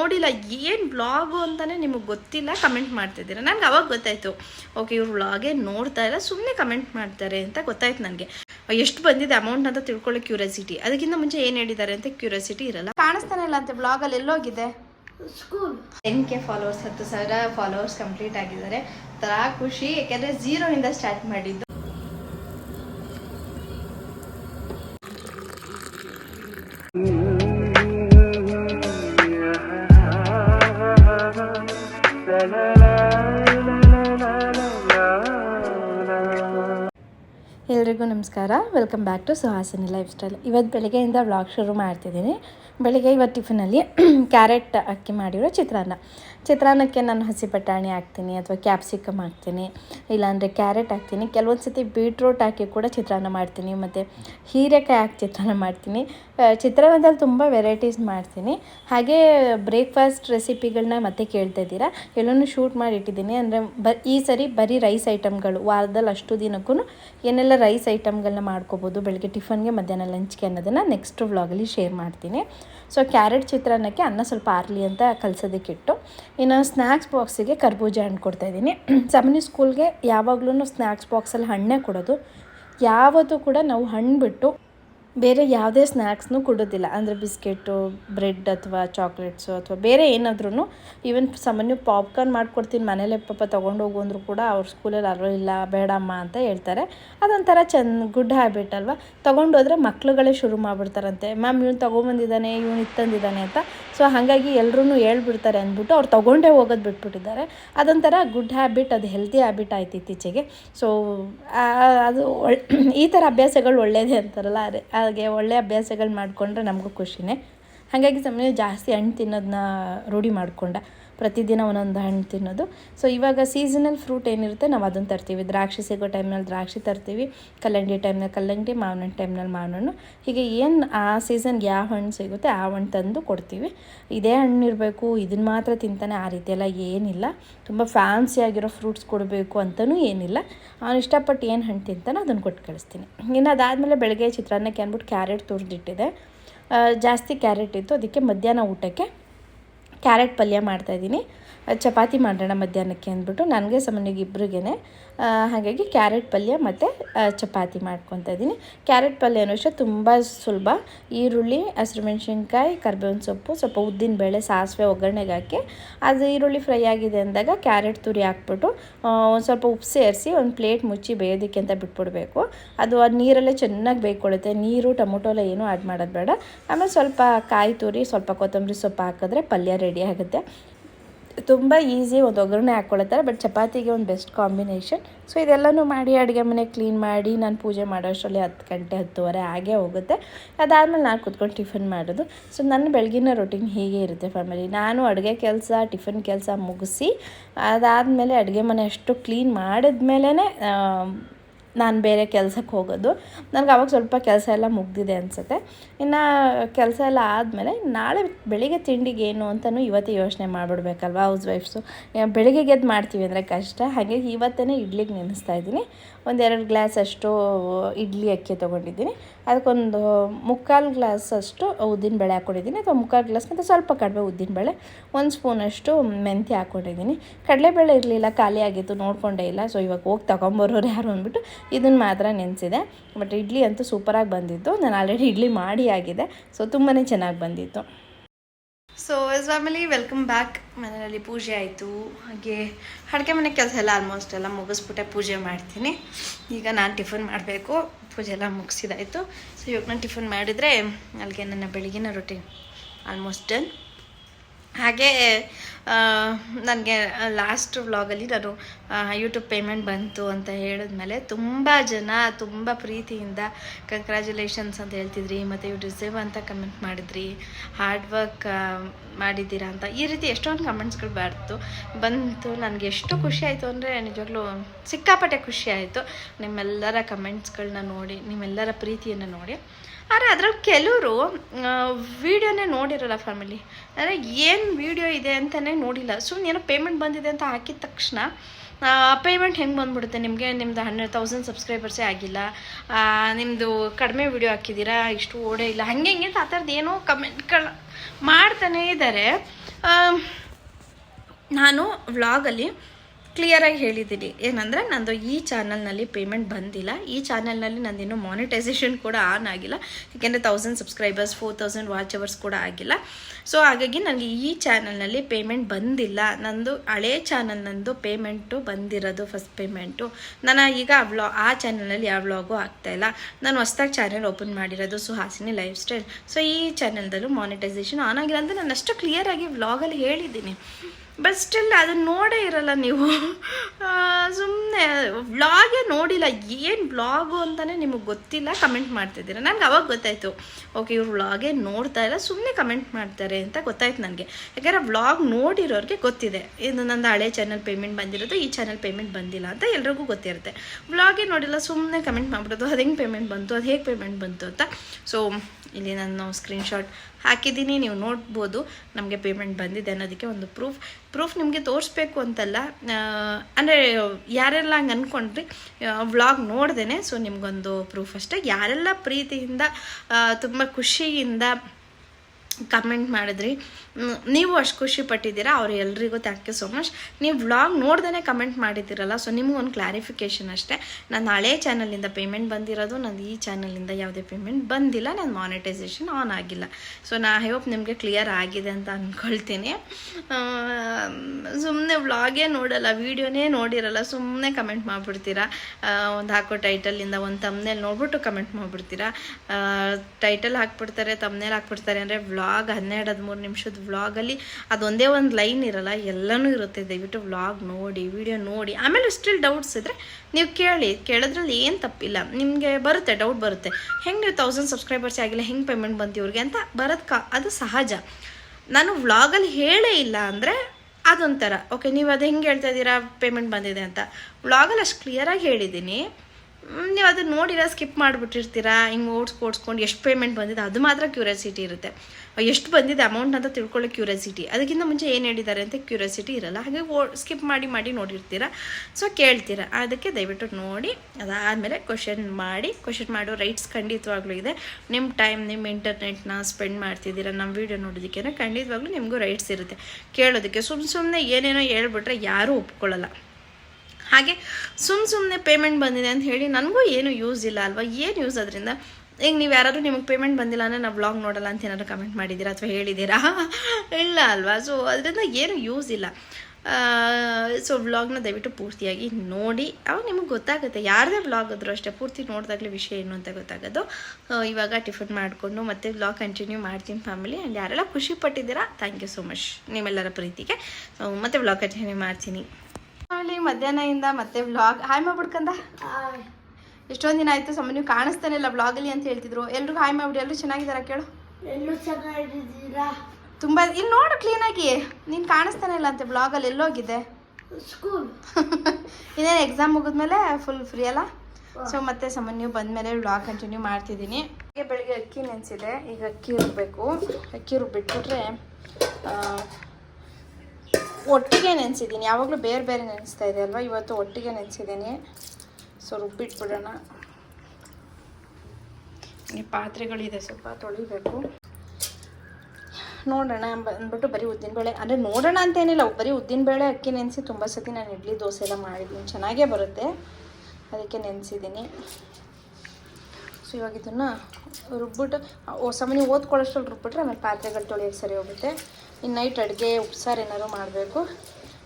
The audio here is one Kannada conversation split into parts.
ನೋಡಿಲ್ಲ ಏನು ಬ್ಲಾಗು ಅಂತಾನೆ ನಿಮಗೆ ಗೊತ್ತಿಲ್ಲ ಕಮೆಂಟ್ ಮಾಡ್ತಿದ್ದೀರಾ ನನಗೆ ಅವಾಗ ಗೊತ್ತಾಯಿತು. ಓಕೆ ಇವ್ರು ವ್ಲಾಗೇ ನೋಡ್ತಾ ಇಲ್ಲ ಸುಮ್ಮನೆ ಕಮೆಂಟ್ ಮಾಡ್ತಾರೆ ಅಂತ ಗೊತ್ತಾಯ್ತು ನನಗೆ. ಎಷ್ಟು ಬಂದಿದೆ ಅಮೌಂಟ್ ಅಂತ ತಿಳ್ಕೊಳ್ಳೋ ಕ್ಯೂರಿಯಾಸಿಟಿ ಅದಕ್ಕಿಂತ ಮುಂಚೆ ಏನು ಹೇಳಿದ್ದಾರೆ ಅಂತ ಕ್ಯೂರಿಯಾಸಿಟಿ ಇರಲ್ಲ. ಕಾಣಿಸ್ತಾನೆ ಇಲ್ಲ ಅಂತೆ ಬ್ಲಾಗಲ್ಲಿ ಎಲ್ಲೋಗಿದೆ? ಸ್ಕೂಲ್ ಟೆನ್ ಕೆ ಫಾಲೋವರ್ಸ್ ಹತ್ತು ಸಾವಿರ ಫಾಲೋವರ್ಸ್ ಕಂಪ್ಲೀಟ್ ಆಗಿದ್ದಾರೆ. ತರ ಖುಷಿ ಯಾಕೆಂದರೆ ಝೀರೋಯಿಂದ ಸ್ಟಾರ್ಟ್ ಮಾಡಿದ್ದು. ಎಲ್ರಿಗೂ ನಮಸ್ಕಾರ. Welcome back to Suhasini lifestyle ಇವತ್ತು ಬೆಳಗ್ಗೆಯಿಂದ ವ್ಲಾಗ್ ಶುರು ಮಾಡ್ತಿದ್ದೀನಿ. ಬೆಳಗ್ಗೆ ಇವತ್ತು ಟಿಫಿನಲ್ಲಿ ಕ್ಯಾರೆಟ್ ಅಕ್ಕಿ ಮಾಡಿರೋ ಚಿತ್ರಾನ್ನ. ಚಿತ್ರಾನ್ನಕ್ಕೆ ನಾನು ಹಸಿ ಬಟಾಣಿ ಹಾಕ್ತೀನಿ ಅಥವಾ ಕ್ಯಾಪ್ಸಿಕಮ್ ಹಾಕ್ತೀನಿ, ಇಲ್ಲಾಂದರೆ ಕ್ಯಾರೆಟ್ ಹಾಕ್ತೀನಿ. ಕೆಲವೊಂದು ಸತಿ ಬೀಟ್ರೂಟ್ ಹಾಕಿ ಕೂಡ ಚಿತ್ರಾನ್ನ ಮಾಡ್ತೀನಿ, ಮತ್ತು ಹೀರೆಕಾಯಿ ಹಾಕಿ ಚಿತ್ರಾನ್ನ ಮಾಡ್ತೀನಿ. ಚಿತ್ರಾನ್ನದಲ್ಲಿ ತುಂಬ ವೆರೈಟೀಸ್ ಮಾಡ್ತೀನಿ. ಹಾಗೆ ಬ್ರೇಕ್ಫಾಸ್ಟ್ ರೆಸಿಪಿಗಳನ್ನ ಮತ್ತೆ ಕೇಳ್ತಾ ಇದ್ದೀರಾ? ಎಲ್ಲನೂ ಶೂಟ್ ಮಾಡಿ ಇಟ್ಟಿದ್ದೀನಿ ಅಂದರೆ ಬ, ಈ ಸರಿ ಬರೀ ರೈಸ್ ಐಟಮ್ಗಳು ವಾರದಲ್ಲಿ ಅಷ್ಟು ದಿನಕ್ಕೂ ಏನೆಲ್ಲ ರೈಸ್ ಐಟಮ್ಗಳನ್ನ ಮಾಡ್ಕೋಬೋದು, ಬೆಳಗ್ಗೆ ಟಿಫನ್ಗೆ, ಮಧ್ಯಾಹ್ನ ಲಂಚ್ಗೆ ಅನ್ನೋದನ್ನು ನೆಕ್ಸ್ಟ್ ವ್ಲಾಗಲ್ಲಿ ಶೇರ್ ಮಾಡ್ತೀನಿ. ಸೊ ಕ್ಯಾರೆಟ್ ಚಿತ್ರಾನ್ನಕ್ಕೆ ಅನ್ನ ಸ್ವಲ್ಪ ಆರಲಿ ಅಂತ ಕಲಸೋದಕ್ಕಿಟ್ಟು ಇನ್ನು ಸ್ನ್ಯಾಕ್ಸ್ ಬಾಕ್ಸಿಗೆ ಕರ್ಬೂಜ ಹಣ್ಣು ಕೊಡ್ತಾಯಿದ್ದೀನಿ ಸಾಮಾನ್ಯ ಸ್ಕೂಲ್ಗೆ ಯಾವಾಗಲೂ ಸ್ನ್ಯಾಕ್ಸ್ ಬಾಕ್ಸಲ್ಲಿ ಹಣ್ಣೇ ಕೊಡೋದು. ಯಾವತ್ತೂ ಕೂಡ ನಾವು ಹಣ್ಣು ಬಿಟ್ಟು ಬೇರೆ ಯಾವುದೇ ಸ್ನ್ಯಾಕ್ಸ್ನು ಕೊಡೋದಿಲ್ಲ. ಅಂದರೆ ಬಿಸ್ಕೆಟು, ಬ್ರೆಡ್ ಅಥವಾ ಚಾಕ್ಲೇಟ್ಸು ಅಥವಾ ಬೇರೆ ಏನಾದ್ರೂ ಈವನ್ ಸಾಮಾನ್ಯ ಪಾಪ್ಕಾರ್ನ್ ಮಾಡಿಕೊಡ್ತೀನಿ. ಮನೇಲೆ ಪಾಪ ತೊಗೊಂಡು ಹೋಗು ಅಂದರೂ ಕೂಡ ಅವ್ರ ಸ್ಕೂಲಲ್ಲಿ ಅಲ್ಲೋ ಇಲ್ಲ, ಬೇಡಮ್ಮ ಅಂತ ಹೇಳ್ತಾರೆ. ಅದೊಂಥರ ಚೆಂದ, ಗುಡ್ ಹ್ಯಾಬಿಟ್ ಅಲ್ವಾ? ತೊಗೊಂಡೋದ್ರೆ ಮಕ್ಳುಗಳೇ ಶುರು ಮಾಡಿಬಿಡ್ತಾರಂತೆ. ಮ್ಯಾಮ್, ಇವ್ನು ತೊಗೊಂಬಂದಿದ್ದಾನೆ, ಇವ್ನು ಇತ್ತಂದಿದ್ದಾನೆ ಅಂತ. ಸೊ, ಹಾಗಾಗಿ ಎಲ್ಲರೂ ಹೇಳ್ಬಿಡ್ತಾರೆ ಅಂದ್ಬಿಟ್ಟು ಅವ್ರು ತೊಗೊಂಡೇ ಹೋಗೋದು ಬಿಟ್ಬಿಟ್ಟಿದ್ದಾರೆ. ಅದೊಂಥರ ಗುಡ್ ಹ್ಯಾಬಿಟ್, ಅದು ಹೆಲ್ತಿ ಹ್ಯಾಬಿಟ್ ಆಯ್ತು ಇತ್ತೀಚೆಗೆ. ಸೊ ಅದು ಈ ಥರ ಅಭ್ಯಾಸಗಳು ಒಳ್ಳೆಯದೇ ಅಂತಾರಲ್ಲ, ಅದೇ ಹಾಗೆ ಒಳ್ಳೆ ಅಭ್ಯಾಸಗಳು ಮಾಡಿಕೊಂಡ್ರೆ ನಮಗೂ ಖುಷಿನೇ. ಹಾಗಾಗಿ ಸಮಯ ಜಾಸ್ತಿ ಹಣ್ಣು ತಿನ್ನೋದನ್ನ ರೂಢಿ ಮಾಡಿಕೊಂಡ. ಪ್ರತಿದಿನ ಒಂದೊಂದು ಹಣ್ಣು ತಿನ್ನೋದು. ಸೊ ಇವಾಗ ಸೀಸನಲ್ ಫ್ರೂಟ್ ಏನಿರುತ್ತೆ, ನಾವು ಅದನ್ನು ತರ್ತೀವಿ. ದ್ರಾಕ್ಷಿ ಸಿಗೋ ಟೈಮ್ನಲ್ಲಿ ದ್ರಾಕ್ಷಿ ತರ್ತೀವಿ, ಕಲ್ಲಂಗಡಿ ಟೈಮ್ನಲ್ಲಿ ಕಲ್ಲಂಗಡಿ ಮಾವಿನ ಹಣ್ಣು ಟೈಮ್ನಲ್ಲಿ ಮಾವಿನ ಹಣ್ಣು ಹೀಗೆ ಏನು ಆ ಸೀಸನ್ಗೆ ಯಾವ ಹಣ್ಣು ಸಿಗುತ್ತೆ, ಆ ಹಣ್ಣು ತಂದು ಕೊಡ್ತೀವಿ. ಇದೇ ಹಣ್ಣು ಇರಬೇಕು ಇದನ್ನು ಮಾತ್ರ ತಿಂತಾನೆ, ಆ ರೀತಿ ಎಲ್ಲ ಏನಿಲ್ಲ. ತುಂಬ ಫ್ಯಾನ್ಸಿ ಆಗಿರೋ ಫ್ರೂಟ್ಸ್ ಕೊಡಬೇಕು ಅಂತಲೂ ಏನಿಲ್ಲ. ಅವ್ನು ಇಷ್ಟಪಟ್ಟು ಏನು ಹಣ್ಣು ತಿಂತಾನೋ ಅದನ್ನು ಕೊಟ್ಟು ಕಳಿಸ್ತೀನಿ. ಇನ್ನು ಅದಾದಮೇಲೆ ಬೆಳಗ್ಗೆ ಚಿತ್ರಾನ್ನಕ್ಕೆ ಅಂದ್ಬಿಟ್ಟು ಕ್ಯಾರೆಟ್ ತುರಿದಿಟ್ಟಿದೆ. ಜಾಸ್ತಿ ಕ್ಯಾರೆಟ್ ಇತ್ತು, ಅದಕ್ಕೆ ಮಧ್ಯಾಹ್ನ ಊಟಕ್ಕೆ ಕ್ಯಾರೆಟ್ ಪಲ್ಯ ಮಾಡ್ತಾಯಿದ್ದೀನಿ ಚಪಾತಿ ಮಾಡೋಣ ಮಧ್ಯಾಹ್ನಕ್ಕೆ ಅಂದ್ಬಿಟ್ಟು ನನಗೆ ಸಾಮಾನ್ಯವಾಗಿ ಇಬ್ಬರಿಗೇ ಹಾಗಾಗಿ ಕ್ಯಾರೆಟ್ ಪಲ್ಯ ಮತ್ತು ಚಪಾತಿ ಮಾಡ್ಕೊತಾ ಇದ್ದೀನಿ. ಕ್ಯಾರೆಟ್ ಪಲ್ಯನೂ ಅಷ್ಟೇ ತುಂಬ ಸುಲಭ. ಈರುಳ್ಳಿ, ಹಸಿರು ಮೆಣಸಿನ್ಕಾಯಿ, ಕರ್ಬೇವಿನ ಸೊಪ್ಪು, ಸ್ವಲ್ಪ ಉದ್ದಿನ ಬೇಳೆ, ಸಾಸಿವೆ, ಒಗ್ಗರಣೆಗೆ ಹಾಕಿ ಅದು ಈರುಳ್ಳಿ ಫ್ರೈ ಆಗಿದೆ ಅಂದಾಗ ಕ್ಯಾರೆಟ್ ತುರಿ ಹಾಕ್ಬಿಟ್ಟು ಒಂದು ಸ್ವಲ್ಪ ಉಪ್ಪು ಸೇರಿಸಿ ಒಂದು ಪ್ಲೇಟ್ ಮುಚ್ಚಿ ಬೇಯೋದಕ್ಕೆ ಅಂತ ಬಿಟ್ಬಿಡ್ಬೇಕು. ಅದು ಅದು ನೀರಲ್ಲೇ ಚೆನ್ನಾಗಿ ಬೇಯ್ಕೊಳ್ಳುತ್ತೆ. ನೀರು, ಟೊಮೊಟೊ ಎಲ್ಲ ಏನೂ ಆ್ಯಡ್ ಮಾಡೋದು ಬೇಡ. ಆಮೇಲೆ ಸ್ವಲ್ಪ ಕಾಯಿ ತುರಿ, ಸ್ವಲ್ಪ ಕೊತ್ತಂಬರಿ ಸೊಪ್ಪು ಹಾಕಿದ್ರೆ ಪಲ್ಯ ರೆಡಿ ಆಗುತ್ತೆ. ತುಂಬ ಈಸಿ ಒಂದು ಒಗ್ಗರಣೆ ಹಾಕ್ಕೊಳ್ತಾರೆ ಬಟ್ ಚಪಾತಿಗೆ ಒಂದು ಬೆಸ್ಟ್ ಕಾಂಬಿನೇಷನ್ ಸೊ ಇದೆಲ್ಲನೂ ಮಾಡಿ ಅಡುಗೆ ಮನೆ ಕ್ಲೀನ್ ಮಾಡಿ, ನಾನು ಪೂಜೆ ಮಾಡೋ ಅಷ್ಟರಲ್ಲಿ ಹತ್ತು ಗಂಟೆ ಹತ್ತುವರೆ ಹಾಗೆ ಹೋಗುತ್ತೆ. ಅದಾದಮೇಲೆ ನಾನು ಕುತ್ಕೊಂಡು ಟಿಫನ್ ಮಾಡೋದು. ಸೊ ನನ್ನ ಬೆಳಗಿನ ರೊಟೀನ್ ಹೀಗೆ ಇರುತ್ತೆ ಫ್ಯಾಮಿಲಿ ನಾನು ಅಡುಗೆ ಕೆಲಸ ಟಿಫನ್ ಕೆಲಸ ಮುಗಿಸಿ, ಅದಾದಮೇಲೆ ಅಡುಗೆ ಮನೆ ಅಷ್ಟು ಕ್ಲೀನ್ ಮಾಡಿದ್ಮೇಲೆ ನಾನು ಬೇರೆ ಕೆಲಸಕ್ಕೆ ಹೋಗೋದು. ನನಗೆ ಅವಾಗ ಸ್ವಲ್ಪ ಕೆಲಸ ಎಲ್ಲ ಮುಗ್ದಿದೆ ಅನಿಸುತ್ತೆ. ಇನ್ನು ಕೆಲಸ ಎಲ್ಲ ಆದಮೇಲೆ ನಾಳೆ ಬೆಳಿಗ್ಗೆ ತಿಂಡಿಗೆ ಏನು ಅಂತಲೂ ಇವತ್ತೇ ಯೋಚನೆ ಮಾಡಿಬಿಡ್ಬೇಕಲ್ವ, ಹೌಸ್ ವೈಫ್ಸು. ಬೆಳಿಗ್ಗೆ ಗೆದ್ದು ಮಾಡ್ತೀವಿ ಅಂದರೆ ಕಷ್ಟ. ಹಾಗೆ ಇವತ್ತೇ ಇಡ್ಲಿಗೆ ನೆನೆಸ್ತಾ ಇದ್ದೀನಿ. ಒಂದೆರಡು ಗ್ಲಾಸ್ ಅಷ್ಟು ಇಡ್ಲಿ ಅಕ್ಕಿ ತೊಗೊಂಡಿದ್ದೀನಿ. ಅದಕ್ಕೊಂದು ಮುಕ್ಕಾಲು ಗ್ಲಾಸ್ ಅಷ್ಟು ಉದ್ದಿನಬೇಳೆ ಹಾಕ್ಕೊಂಡಿದ್ದೀನಿ. ಅಥವಾ ಮುಕ್ಕಾಲು ಗ್ಲಾಸ್ ಮತ್ತು ಸ್ವಲ್ಪ ಕಡಿಮೆ ಉದ್ದಿನಬೇಳೆ ಒಂದು ಸ್ಪೂನಷ್ಟು ಮೆಂತ್ಯ ಹಾಕ್ಕೊಂಡಿದ್ದೀನಿ. ಕಡಲೆಬೇಳೆ ಇರಲಿಲ್ಲ, ಖಾಲಿ ಆಗಿತ್ತು, ನೋಡಿಕೊಂಡೇ ಇಲ್ಲ. ಸೊ ಇವಾಗ ಹೋಗಿ ತೊಗೊಂಬರೋರು ಯಾರು ಅಂದ್ಬಿಟ್ಟು ಇದನ್ನು ಮಾತ್ರ ನೆನೆಸಿದೆ. ಬಟ್ ಇಡ್ಲಿ ಅಂತೂ ಸೂಪರಾಗಿ ಬಂದಿತ್ತು. ನಾನು ಆಲ್ರೆಡಿ ಇಡ್ಲಿ ಮಾಡಿ ಆಗಿದೆ. ಸೊ ತುಂಬಾ ಚೆನ್ನಾಗಿ ಬಂದಿತ್ತು. So yes family welcome back ಮನೆಯಲ್ಲಿ ಪೂಜೆ ಆಯಿತು. ಹಾಗೆ ಅಡುಗೆ ಮನೆ ಕೆಲಸ ಎಲ್ಲ ಆಲ್ಮೋಸ್ಟ್ ಎಲ್ಲ ಮುಗಿಸ್ಬಿಟ್ಟೆ ಪೂಜೆ ಮಾಡ್ತೀನಿ. ಈಗ ನಾನು ಟಿಫನ್ ಮಾಡಬೇಕು. ಪೂಜೆ ಎಲ್ಲ ಮುಗಿಸಿದಾಯಿತು. ಸೊ ಇವಾಗ ನಾನು ಟಿಫನ್ ಮಾಡಿದರೆ ಅಲ್ಲಿಗೆ ನನ್ನ ಬೆಳಗಿನ ರೊಟೀನ್ ಆಲ್ಮೋಸ್ಟ್ ಡನ್ ಹಾಗೆ ನನಗೆ ಲಾಸ್ಟ್ ವ್ಲಾಗಲ್ಲಿ ನಾನು ಯೂಟ್ಯೂಬ್ ಪೇಮೆಂಟ್ ಬಂತು ಅಂತ ಹೇಳಿದ್ಮೇಲೆ ತುಂಬ ಜನ ತುಂಬ ಪ್ರೀತಿಯಿಂದ ಕಂಗ್ರ್ಯಾಚುಲೇಷನ್ಸ್ ಅಂತ ಹೇಳ್ತಿದ್ರಿ, ಮತ್ತು ಯು ಡಿಸರ್ವ್ ಅಂತ ಕಮೆಂಟ್ ಮಾಡಿದ್ರಿ ಹಾರ್ಡ್ ವರ್ಕ್ ಮಾಡಿದ್ದೀರಾ ಅಂತ. ಈ ರೀತಿ ಎಷ್ಟೊಂದು ಕಮೆಂಟ್ಸ್ಗಳು ಬರ್ತು. ಬಂತು, ನನಗೆ ಎಷ್ಟು ಖುಷಿ ಆಯಿತು ಅಂದರೆ ನಿಜವಾಗ್ಲೂ ಸಿಕ್ಕಾಪಟ್ಟೆ ಖುಷಿ ಆಯಿತು. ನಿಮ್ಮೆಲ್ಲರ ಕಮೆಂಟ್ಸ್ಗಳನ್ನ ನೋಡಿ, ನಿಮ್ಮೆಲ್ಲರ ಪ್ರೀತಿಯನ್ನು ನೋಡಿ. ಆದರೆ ಅದ್ರಲ್ಲಿ ಕೆಲವರು ವೀಡಿಯೋನೇ ನೋಡಿರಲ್ಲ ಫ್ಯಾಮಿಲಿ ಅಂದರೆ ಏನು ವೀಡಿಯೋ ಇದೆ ಅಂತಲೇ ನೋಡಿಲ್ಲ. ಸುಮ್ಮನೆ ಏನೋ ಪೇಮೆಂಟ್ ಬಂದಿದೆ ಅಂತ ಹಾಕಿದ ತಕ್ಷಣ ಪೇಮೆಂಟ್ ಹೆಂಗೆ ಬಂದ್ಬಿಡುತ್ತೆ? ನಿಮಗೆ ನಿಮ್ದು ಹಂಡ್ರೆಡ್ ತೌಸಂಡ್ ಸಬ್ಸ್ಕ್ರೈಬರ್ಸೇ ಆಗಿಲ್ಲ. ನಿಮ್ಮದು ಕಡಿಮೆ ವಿಡಿಯೋ ಹಾಕಿದ್ದೀರಾ? ಇಷ್ಟು ಓಡೇ ಇಲ್ಲ. ಹಂಗೆ ಹಿಂಗೆ ಆ ಥರದ್ದು ಏನೋ ಕಮೆಂಟ್ಗಳು ಮಾಡ್ತಾನೇ ಇದ್ದಾರೆ ನಾನು ವ್ಲಾಗಲ್ಲಿ ಕ್ಲಿಯರಾಗಿ ಹೇಳಿದ್ದೀನಿ. ಏನಂದರೆ ನಂದು ಈ ಚಾನಲ್ನಲ್ಲಿ ಪೇಮೆಂಟ್ ಬಂದಿಲ್ಲ. ಈ ಚಾನಲ್ನಲ್ಲಿ ನಂದಿನ್ನೂ ಮಾನಿಟೈಸೇಷನ್ ಕೂಡ ಆನ್ ಆಗಿಲ್ಲ. ಯಾಕೆಂದರೆ thousand subscribers four thousand watch hours ಕೂಡ ಆಗಿಲ್ಲ. ಸೊ ಹಾಗಾಗಿ ನನಗೆ ಈ ಚಾನಲ್ನಲ್ಲಿ ಪೇಮೆಂಟ್ ಬಂದಿಲ್ಲ. ನಂದು ಹಳೇ ಚಾನಲ್ ನಂದು ಪೇಮೆಂಟು ಬಂದಿರೋದು ಫಸ್ಟ್ ಪೇಮೆಂಟು ನಾನು ಈಗ ಆ ವ್ಲಾ ಆ ಚಾನಲ್ನಲ್ಲಿ ಯಾವ ವ್ಲಾಗು ಇಲ್ಲ. ನಾನು ಹೊಸ್ದಾಗಿ ಚಾನಲ್ ಓಪನ್ ಮಾಡಿರೋದು ಸುಹಾಸಿನಿ ಲೈಫ್ ಸ್ಟೈಲ್ ಸೊ ಈ ಚಾನಲ್ದಲ್ಲೂ ಮಾನಿಟೈಸೇಷನ್ ಆನ್ ಆಗಿಲ್ಲ ಅಂತ ನಾನು ಅಷ್ಟು ಕ್ಲಿಯರಾಗಿ ವ್ಲಾಗಲ್ಲಿ ಹೇಳಿದ್ದೀನಿ. ಬಟ್ ಸ್ಟಿಲ್ ಅದನ್ನ ನೋಡೇ ಇರಲ್ಲ ನೀವು. ಸುಮ್ಮನೆ ವ್ಲಾಗೇ ನೋಡಿಲ್ಲ. ಏನು ವ್ಲಾಗು ಅಂತಲೇ ನಿಮಗೆ ಗೊತ್ತಿಲ್ಲ ಕಮೆಂಟ್ ಮಾಡ್ತಿದ್ದೀರ? ನನಗೆ ಅವಾಗ ಗೊತ್ತಾಯಿತು. ಓಕೆ ಇವ್ರು ವ್ಲಾಗೇ ನೋಡ್ತಾ ಇಲ್ಲ ಸುಮ್ಮನೆ ಕಮೆಂಟ್ ಮಾಡ್ತಾರೆ ಅಂತ ಗೊತ್ತಾಯ್ತು ನನಗೆ. ಯಾಕಂದರೆ ವ್ಲಾಗ್ ನೋಡಿರೋರಿಗೆ ಗೊತ್ತಿದೆ. ಇದು ನಂದು ಹಳೆ ಚಾನಲ್ ಪೇಮೆಂಟ್ ಬಂದಿರೋದು, ಈ ಚಾನಲ್ ಪೇಮೆಂಟ್ ಬಂದಿಲ್ಲ ಅಂತ ಎಲ್ರಿಗೂ ಗೊತ್ತಿರುತ್ತೆ. ವ್ಲಾಗೇ ನೋಡಿಲ್ಲ ಸುಮ್ಮನೆ ಕಮೆಂಟ್ ಮಾಡ್ಬಿಡೋದು. ಅದು ಹೆಂಗೆ ಪೇಮೆಂಟ್ ಬಂತು, ಅದು ಹೇಗೆ ಪೇಮೆಂಟ್ ಬಂತು ಅಂತ. ಸೊ ಇಲ್ಲಿ ನಾನು ಸ್ಕ್ರೀನ್ಶಾಟ್ ಹಾಕಿದ್ದೀನಿ, ನೀವು ನೋಡ್ಬೋದು ನಮಗೆ ಪೇಮೆಂಟ್ ಬಂದಿದೆ ಅನ್ನೋದಕ್ಕೆ ಒಂದು ಪ್ರೂಫ್ ಪ್ರೂಫ್ ನಿಮಗೆ ತೋರಿಸ್ಬೇಕು ಅಂತಲ್ಲ ಅಂದರೆ ಯಾರೆಲ್ಲ ಹಂಗೆ ಅಂದ್ಕೊಂಡ್ರಿ ವ್ಲಾಗ್ ನೋಡ್ದೇನೆ ಸೊ ನಿಮಗೊಂದು ಪ್ರೂಫ್ ಅಷ್ಟೇ. ಯಾರೆಲ್ಲ ಪ್ರೀತಿಯಿಂದ ತುಂಬ ಖುಷಿಯಿಂದ ಕಮೆಂಟ್ ಮಾಡಿದ್ರಿ ನೀವು ಅಷ್ಟು ಖುಷಿ ಪಟ್ಟಿದ್ದೀರಾ, ಅವ್ರು ಎಲ್ರಿಗೂ ಥ್ಯಾಂಕ್ ಯು ಸೊ ಮಚ್ ನೀವು ವ್ಲಾಗ್ ನೋಡ್ದೇ ಕಮೆಂಟ್ ಮಾಡಿದ್ದೀರಲ್ಲ ಸೊ ಒಂದು ಕ್ಲಾರಿಫಿಕೇಷನ್ ಅಷ್ಟೇ. ನನ್ನ ಹಳೆ ಚಾನಲಿಂದ ಪೇಮೆಂಟ್ ಬಂದಿರೋದು ನಂದು ಈ ಚಾನಲಿಂದ ಯಾವುದೇ ಪೇಮೆಂಟ್ ಬಂದಿಲ್ಲ, ನಾನು ಮಾನಿಟೈಸೇಷನ್ ಆನ್ ಆಗಿಲ್ಲ. ಸೊ ನಾ ಐ ಹೋಪ್ ನಿಮಗೆ ಕ್ಲಿಯರ್ ಆಗಿದೆ ಅಂತ ಅಂದ್ಕೊಳ್ತೀನಿ ಸುಮ್ಮನೆ ವ್ಲಾಗೇ ನೋಡಲ್ಲ ವೀಡಿಯೋನೇ ನೋಡಿರಲ್ಲ ಸುಮ್ಮನೆ ಕಮೆಂಟ್ ಮಾಡಿಬಿಡ್ತೀರಾ? ಒಂದು ಹಾಕೋ ಟೈಟಲಿಂದ ಒಂದು ತಮ್ನೇಲಿ ನೋಡ್ಬಿಟ್ಟು ಕಮೆಂಟ್ ಮಾಡಿಬಿಡ್ತೀರಾ? ಟೈಟಲ್ ಹಾಕ್ಬಿಡ್ತಾರೆ ತಮ್ನೇಲ್ ಹಾಕ್ಬಿಡ್ತಾರೆ ಅಂದರೆ ವ್ಲಾಗ್ ಹನ್ನೆರಡು ಹದಿಮೂರು ನಿಮಿಷದ ವ್ಲಾಗಲ್ಲಿ ಅದೊಂದೇ ಒಂದು ಲೈನ್ ಇರಲ್ಲ, ಎಲ್ಲನೂ ಇರುತ್ತೆ. ದಯವಿಟ್ಟು ವ್ಲಾಗ್ ನೋಡಿ ವಿಡಿಯೋ ನೋಡಿ. ಆಮೇಲೆ ಸ್ಟಿಲ್ ಡೌಟ್ಸ್ ಇದ್ದರೆ ನೀವು ಕೇಳಿ. ಕೇಳೋದ್ರಲ್ಲಿ ಏನು ತಪ್ಪಿಲ್ಲ. ನಿಮಗೆ ಬರುತ್ತೆ ಡೌಟ್ ಬರುತ್ತೆ. ಹೆಂಗೆ ನೀವು ತೌಸಂಡ್ ಸಬ್ಸ್ಕ್ರೈಬರ್ಸ್ ಆಗಿಲ್ಲ, ಹೆಂಗೆ ಪೇಮೆಂಟ್ ಬಂತು ಇವ್ರಿಗೆ ಅಂತ ಬರೋದು ಕಾ ಅದು ಸಹಜ. ನಾನು ವ್ಲಾಗಲ್ಲಿ ಹೇಳೇ ಇಲ್ಲ ಅಂದರೆ ಅದೊಂಥರ. ಓಕೆ ನೀವು ಅದು ಹೆಂಗೆ ಹೇಳ್ತಾ ಇದ್ದೀರಾ? ಪೇಮೆಂಟ್ ಬಂದಿದೆ ಅಂತ. ವ್ಲಾಗಲ್ಲಿ ಅಷ್ಟು ಕ್ಲಿಯರಾಗಿ ಹೇಳಿದ್ದೀನಿ. ನೀವು ಅದನ್ನ ನೋಡಿರ ಸ್ಕಿಪ್ ಮಾಡಿಬಿಟ್ಟಿರ್ತೀರಾ? ಹಿಂಗೆ ಓಡ್ಸ್ ಓಡಿಸ್ಕೊಂಡು ಎಷ್ಟು ಪೇಮೆಂಟ್ ಬಂದಿದೆ, ಅದು ಮಾತ್ರ ಕ್ಯೂರಿಯಾಸಿಟಿ ಇರುತ್ತೆ. ಎಷ್ಟು ಬಂದಿದೆ ಅಮೌಂಟ್ ಅಂತ ತಿಳ್ಕೊಳ್ಳೋ ಕ್ಯೂರಿಯಾಸಿಟಿ ಅದಕ್ಕಿಂತ ಮುಂಚೆ ಏನು ಹೇಳಿದ್ದಾರೆ ಅಂತ ಕ್ಯೂರಿಯಾಸಿಟಿ ಇರಲ್ಲ. ಹಾಗೆ ಓ ಸ್ಕಿಪ್ ಮಾಡಿ ಮಾಡಿ ನೋಡಿರ್ತೀರ? ಸೊ ಕೇಳ್ತೀರ. ಅದಕ್ಕೆ ದಯವಿಟ್ಟು ನೋಡಿ. ಅದಾದಮೇಲೆ ಕ್ವಶನ್ ಮಾಡಿ. ಕ್ವಶನ್ ಮಾಡೋ ರೈಟ್ಸ್ ಖಂಡಿತವಾಗ್ಲೂ ಇದೆ. ನಿಮ್ಮ ಟೈಮ್ ನಿಮ್ಮ ಇಂಟರ್ನೆಟ್ನ ಸ್ಪೆಂಡ್ ಮಾಡ್ತಿದ್ದೀರಾ ನಮ್ಮ ವೀಡಿಯೋ ನೋಡೋದಕ್ಕೆ ಖಂಡಿತವಾಗ್ಲೂ ನಿಮಗೂ ರೈಟ್ಸ್ ಇರುತ್ತೆ. ಕೇಳೋದಕ್ಕೆ ಸುಮ್ಮನೆ ಸುಮ್ಮನೆ ಏನೇನೋ ಹೇಳ್ಬಿಟ್ರೆ ಯಾರೂ ಒಪ್ಕೊಳ್ಳಲ್ಲ. ಹಾಗೆ ಸುಮ್ಮ ಸುಮ್ಮನೆ ಪೇಮೆಂಟ್ ಬಂದಿದೆ ಅಂತ ಹೇಳಿ ನನಗೂ ಏನು ಯೂಸ್ ಇಲ್ಲ ಅಲ್ವಾ? ಏನು ಯೂಸ್ ಅದರಿಂದ? ಈಗ ನೀವು ಯಾರಾದರೂ ನಿಮಗೆ ಪೇಮೆಂಟ್ ಬಂದಿಲ್ಲ ಅಂದರೆ ನಾವು ವ್ಲಾಗ್ ನೋಡಲ್ಲ ಅಂತ ಏನಾದರೂ ಕಮೆಂಟ್ ಮಾಡಿದ್ದೀರಾ ಅಥವಾ ಹೇಳಿದ್ದೀರಾ? ಇಲ್ಲ ಅಲ್ವಾ? ಸೊ ಅದರಿಂದ ಏನು ಯೂಸ್ ಇಲ್ಲ. ಸೊ ವ್ಲಾಗ್ನ ದಯವಿಟ್ಟು ಪೂರ್ತಿಯಾಗಿ ನೋಡಿ. ಅವಾಗ ನಿಮಗೆ ಗೊತ್ತಾಗುತ್ತೆ. ಯಾರದೇ ವ್ಲಾಗ್ ಆದರೂ ಅಷ್ಟೇ ಪೂರ್ತಿ ನೋಡಿದಾಗಲೇ ವಿಷಯ ಏನು ಅಂತ ಗೊತ್ತಾಗೋದು. ಇವಾಗ ಟಿಫನ್ ಮಾಡಿಕೊಂಡು ಮತ್ತೆ ವ್ಲಾಗ್ ಕಂಟಿನ್ಯೂ ಮಾಡ್ತೀನಿ ಫ್ಯಾಮಿಲಿ ಆ್ಯಂಡ್ ಯಾರೆಲ್ಲ ಖುಷಿ ಪಟ್ಟಿದ್ದೀರಾ ಥ್ಯಾಂಕ್ ಯು ಸೊ ಮಚ್ ನಿಮ್ಮೆಲ್ಲರ ಪ್ರೀತಿಗೆ. ಮತ್ತೆ ವ್ಲಾಗ್ ಕಂಟಿನ್ಯೂ ಮಾಡ್ತೀನಿ. ಅಲ್ಲಿ ಮಧ್ಯಾಹ್ನದಿಂದ ಮತ್ತೆ ವ್ಲಾಗ್ ಹಾಯ್ ಮಾಡ್ಬಿಡ್ಕಂದ. ಎಷ್ಟೊಂದು ದಿನ ಆಯಿತು ಸಮ ನೀವು ಕಾಣಿಸ್ತಾನೆ ಇಲ್ಲ ವ್ಲಾಗಲ್ಲಿ ಅಂತ ಹೇಳ್ತಿದ್ರು. ಎಲ್ರಿಗೂ ಹಾಯ್ ಮಾಡ್ಬಿಡಿ ಎಲ್ಲರೂ ಚೆನ್ನಾಗಿದ್ದಾರಾ ಕೇಳು. ತುಂಬಾ ಚೆನ್ನಾಗಿದ್ದೀರಾ? ತುಂಬ ಇಲ್ಲಿ ನೋಡು ಕ್ಲೀನಾಗಿ ನೀನು ಕಾಣಿಸ್ತಾನೆ ಇಲ್ಲ ಅಂತೆ ಬ್ಲಾಗಲ್ಲಿ ಎಲ್ಲೋಗಿದೆ. ಸ್ಕೂಲ್ ಇನ್ನೇನು ಎಕ್ಸಾಮ್ ಮುಗಿದ್ಮೇಲೆ ಫುಲ್ ಫ್ರೀ ಅಲ್ಲ? ಸೊ ಮತ್ತೆ ಸಮನ್ ನೀವು ಬಂದಮೇಲೆ ವ್ಲಾಗ್ ಕಂಟಿನ್ಯೂ ಮಾಡ್ತಿದ್ದೀನಿ. ಹಾಗೆ ಬೆಳಿಗ್ಗೆ ಅಕ್ಕಿ ನೆನೆಸಿದೆ ಈಗ ಅಕ್ಕಿ ರುಬ್ಬಬೇಕು ಅಕ್ಕಿ ರುಬ್ಬಿಟ್ಬಿಟ್ರೆ ಒಟ್ಟಿಗೆ ನೆನೆಸಿದ್ದೀನಿ. ಯಾವಾಗಲೂ ಬೇರೆ ಬೇರೆ ನೆನೆಸ್ತಾ ಇದೆ ಅಲ್ವಾ? ಇವತ್ತು ಒಟ್ಟಿಗೆ ನೆನೆಸಿದ್ದೀನಿ. ಸೊ ರುಬ್ಬಿಟ್ಬಿಡೋಣ. ಪಾತ್ರೆಗಳಿದೆ. ಸ್ವಲ್ಪ ತೊಳಿಬೇಕು. ನೋಡೋಣ. ಬಂದ್ಬಿಟ್ಟು ಬರೀ ಉದ್ದಿನಬೇಳೆ ಅಂದರೆ ನೋಡೋಣ ಅಂತೇನಿಲ್ಲ. ಬರೀ ಉದ್ದಿನಬೇಳೆ ಅಕ್ಕಿ ನೆನೆಸಿ ತುಂಬ ಸತಿ ನಾನು ಇಡ್ಲಿ, ದೋಸೆ ಎಲ್ಲ ಮಾಡಿದ್ದೀನಿ. ಚೆನ್ನಾಗೇ ಬರುತ್ತೆ. ಅದಕ್ಕೆ ನೆನೆಸಿದ್ದೀನಿ. ಸೊ ಇವಾಗ ಇದನ್ನು ರುಬ್ಬಿಟ್ಟು, ಹೊಸ ಮನೆ ಓದ್ಕೊಳ್ಳೋಷ್ಟ್ರಲ್ಲಿ ರುಬ್ಬಿಟ್ರೆ ಆಮೇಲೆ ಪಾತ್ರೆಗಳು ತೊಳೆಯೋಕ್ಕೆ ಸರಿ ಹೋಗುತ್ತೆ. ಇನ್ನು ನೈಟ್ ಅಡುಗೆ, ಉಪ್ಸಾರು ಏನಾದ್ರು ಮಾಡಬೇಕು.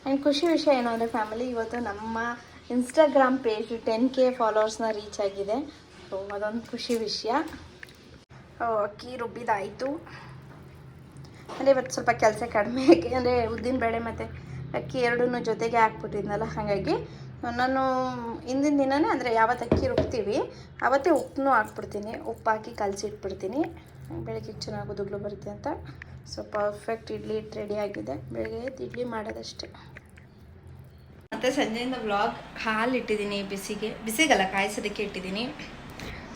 ಆ್ಯಂಡ್ ಖುಷಿ ವಿಷಯ ಏನು ಅಂದರೆ ಫ್ಯಾಮಿಲಿ ಇವತ್ತು ನಮ್ಮ ಇನ್ಸ್ಟಾಗ್ರಾಮ್ ಪೇಜ್ ಟೆನ್ ಕೆ ಫಾಲೋವರ್ಸ್ನ ರೀಚ್ ಆಗಿದೆ. ಸೊ ಅದೊಂದು ಖುಷಿ ವಿಷಯ. ಅಕ್ಕಿ ರುಬ್ಬಿದಾಯಿತು. ಅಂದರೆ ಇವತ್ತು ಸ್ವಲ್ಪ ಕೆಲಸ ಕಡಿಮೆ ಅಂದರೆ ಉದ್ದಿನ ಬೇಳೆ ಮತ್ತು ಅಕ್ಕಿ ಎರಡನ್ನೂ ಜೊತೆಗೆ ಹಾಕ್ಬಿಟ್ಟಿದ್ನಲ್ಲ, ಹಾಗಾಗಿ ನಾನು ಹಿಂದಿನ ದಿನವೇ ಅಂದರೆ ಯಾವತ್ತು ಅಕ್ಕಿ ರುಬ್ತೀವಿ ಆವತ್ತೇ ಉಪ್ಪನ್ನೂ ಹಾಕ್ಬಿಡ್ತೀನಿ. ಉಪ್ಪು ಹಾಕಿ ಕಲಸಿಟ್ಬಿಡ್ತೀನಿ. ಬೆಳಗ್ಗೆ ಚೆನ್ನಾಗಿ ಉದುಗ್ಲು ಬರುತ್ತೆ ಅಂತ. ಸೊ ಪರ್ಫೆಕ್ಟ್ ಇಡ್ಲಿ ರೆಡಿ ಆಗಿದೆ. ಬೆಳಗ್ಗೆ ಇಡ್ಲಿ ಮಾಡೋದಷ್ಟೇ. ಮತ್ತು ಸಂಜೆಯಿಂದ ಬ್ಲಾಗ್ ಹಾಲು ಇಟ್ಟಿದ್ದೀನಿ ಬಿಸಿಗೆ. ಬಿಸಿಗಲ್ಲ, ಕಾಯಿಸೋದಕ್ಕೆ ಇಟ್ಟಿದ್ದೀನಿ.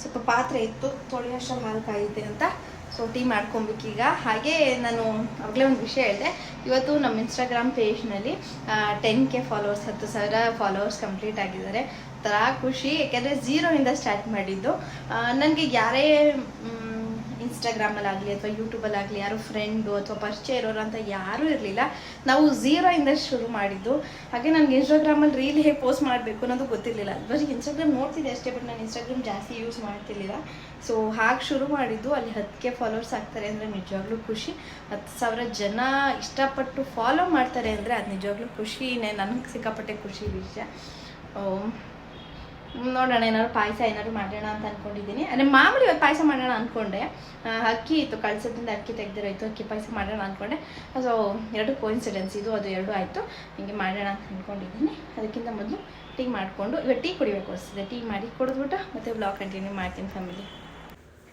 ಸ್ವಲ್ಪ ಪಾತ್ರೆ ಇತ್ತು ತೊಳೆಯೋಷ್ಟು ಹಾಲು ಕಾಯುತ್ತೆ ಅಂತ. ಸೊ ಟೀ ಮಾಡ್ಕೊಬೇಕೀಗ. ಹಾಗೆ ನಾನು ಆಗಲೇ ಒಂದು ವಿಷಯ ಹೇಳಿದೆ. ಇವತ್ತು ನಮ್ಮ ಇನ್ಸ್ಟಾಗ್ರಾಮ್ ಪೇಜ್ನಲ್ಲಿ ಟೆನ್ ಕೆ ಫಾಲೋವರ್ಸ್ ಹತ್ತು ಸಾವಿರ ಫಾಲೋವರ್ಸ್ ಕಂಪ್ಲೀಟ್ ಆಗಿದ್ದಾರೆ. ಥರ ಖುಷಿ. ಯಾಕೆಂದರೆ ಝೀರೋಯಿಂದ ಸ್ಟಾರ್ಟ್ ಮಾಡಿದ್ದು. ನನಗೆ ಯಾರೇ ಇನ್ಸ್ಟಾಗ್ರಾಮಲ್ಲಾಗಲಿ ಅಥವಾ ಯೂಟ್ಯೂಬಲ್ಲಾಗಲಿ ಯಾರು ಫ್ರೆಂಡು ಅಥವಾ ಪರಿಚಯ ಇರೋರು ಅಂತ ಯಾರೂ ಇರಲಿಲ್ಲ. ನಾವು ಝೀರೋಯಿಂದ ಶುರು ಮಾಡಿದ್ದು. ಹಾಗೆ ನನಗೆ ಇನ್ಸ್ಟಾಗ್ರಾಮಲ್ಲಿ ರೀಲ್ ಹೇಗೆ ಪೋಸ್ಟ್ ಮಾಡಬೇಕು ಅನ್ನೋದು ಗೊತ್ತಿರಲಿಲ್ಲ. ಬರೀ ಇನ್ಸ್ಟಾಗ್ರಾಮ್ ನೋಡ್ತಿದ್ದೆ ಅಷ್ಟೇ ಬಟ್ ನಾನು ಇನ್ಸ್ಟಾಗ್ರಾಮ್ ಜಾಸ್ತಿ ಯೂಸ್ ಮಾಡ್ತಿರ್ಲಿಲ್ಲ. ಸೊ ಹಾಗೆ ಶುರು ಮಾಡಿದ್ದು. ಅಲ್ಲಿ ಹತ್ತಿಗೆ ಫಾಲೋವರ್ಸ್ ಆಗ್ತಾರೆ ಅಂದರೆ ನಿಜವಾಗ್ಲೂ ಖುಷಿ. ಹತ್ತು ಸಾವಿರ ಜನ ಇಷ್ಟಪಟ್ಟು ಫಾಲೋ ಮಾಡ್ತಾರೆ ಅಂದರೆ ಅದು ನಿಜವಾಗ್ಲೂ ಖುಷಿನೇ. ನನಗೆ ಸಿಕ್ಕಾಪಟ್ಟೆ ಖುಷಿ ವಿಷಯ. ನೋಡೋಣ ಏನಾದ್ರು ಪಾಯಸ ಏನಾದ್ರು ಮಾಡೋಣ ಅಂತ ಅನ್ಕೊಂಡಿದ್ದೀನಿ. ಅಂದರೆ ಮಾಮೂಲಿ ಇವತ್ತು ಪಾಯಸ ಮಾಡೋಣ ಅಂದ್ಕೊಂಡೆ ಆ, ಅಕ್ಕಿ ಇತ್ತು ಕಳ್ಸೋದ್ರಿಂದ ಅಕ್ಕಿ ತೆಗ್ದಿರೋಯ್ತು ಅಕ್ಕಿ ಪಾಯಸ ಮಾಡೋಣ ಅಂದ್ಕೊಂಡೆ ಸೊ ಎರಡು ಕೋಇನ್ಸಿಡೆನ್ಸ್ ಇದು ಅದು ಎರಡು ಆಯಿತು. ಹಿಂಗೆ ಮಾಡೋಣ ಅಂತ ಅಂದ್ಕೊಂಡಿದ್ದೀನಿ ಅದಕ್ಕಿಂತ ಮೊದಲು ಟೀ ಮಾಡಿಕೊಂಡು ಇವಾಗ ಟೀ ಕುಡಿಬೇಕು ಅನಿಸ್ತದೆ ಟೀ ಮಾಡಿ ಕುಡಿದ್ಬಿಟ್ಟು ಮತ್ತೆ ಬ್ಲಾಗ್ ಕಂಟಿನ್ಯೂ ಮಾಡ್ತೀನಿ ಫ್ಯಾಮಿಲಿ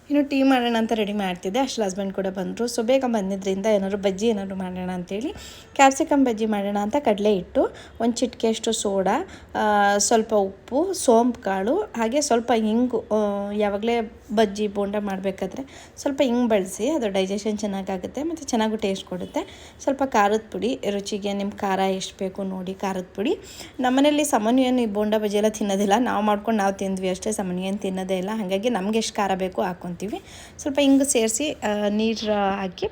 ಇನ್ನು ಟೀ ಮಾಡೋಣ ಅಂತ ರೆಡಿ ಮಾಡ್ತಿದ್ದೆ. ಅಷ್ಟು ಹಸ್ಬೆಂಡ್ ಕೂಡ ಬಂದರು. ಸೊ ಬೇಗ ಬಂದಿದ್ದರಿಂದ ಏನಾದ್ರು ಬಜ್ಜಿ ಏನಾದ್ರು ಮಾಡೋಣ ಅಂತೇಳಿ ಕ್ಯಾಪ್ಸಿಕಮ್ ಬಜ್ಜಿ ಮಾಡೋಣ ಅಂತ ಕಡಲೆ ಇಟ್ಟು ಒಂದು ಚಿಟಿಕೆಯಷ್ಟು ಸೋಡಾ ಸ್ವಲ್ಪ ಉಪ್ಪು, ಸೋಂಪು ಕಾಳು, ಹಾಗೆ ಸ್ವಲ್ಪ ಹಿಂಗು ಯಾವಾಗಲೇ ಬಜ್ಜಿ ಬೋಂಡ ಮಾಡಬೇಕಾದ್ರೆ ಸ್ವಲ್ಪ ಹಿಂಗೆ ಬಳಸಿ ಅದು ಡೈಜೆಷನ್ ಚೆನ್ನಾಗಾಗುತ್ತೆ ಮತ್ತು ಚೆನ್ನಾಗೂ ಟೇಸ್ಟ್ ಕೊಡುತ್ತೆ. ಸ್ವಲ್ಪ ಖಾರದ ಪುಡಿ, ರುಚಿಗೆ ನಿಮ್ಮ ಖಾರ ಎಷ್ಟು ಬೇಕು ನೋಡಿ ಖಾರದ ಪುಡಿ. ನಮ್ಮನೇಲಿ ಸಾಮಾನ್ಯ ಈ ಬೋಂಡ ಬಜ್ಜಿ ಎಲ್ಲ ತಿನ್ನೋದಿಲ್ಲ. ನಾವು ಮಾಡ್ಕೊಂಡು ನಾವು ತಿಂದ್ವಿ ಅಷ್ಟೇ ಸಾಮಾನ್ಯ ಏನು ತಿನ್ನೋದೇ ಇಲ್ಲ. ಹಾಗಾಗಿ ನಮ್ಗೆ ಎಷ್ಟು ಖಾರ ಬೇಕು ಹಾಕ್ಕೊತೀವಿ ಸ್ವಲ್ಪ ಹಿಂಗೆ ಸೇರಿಸಿ ನೀರು ಹಾಕಿ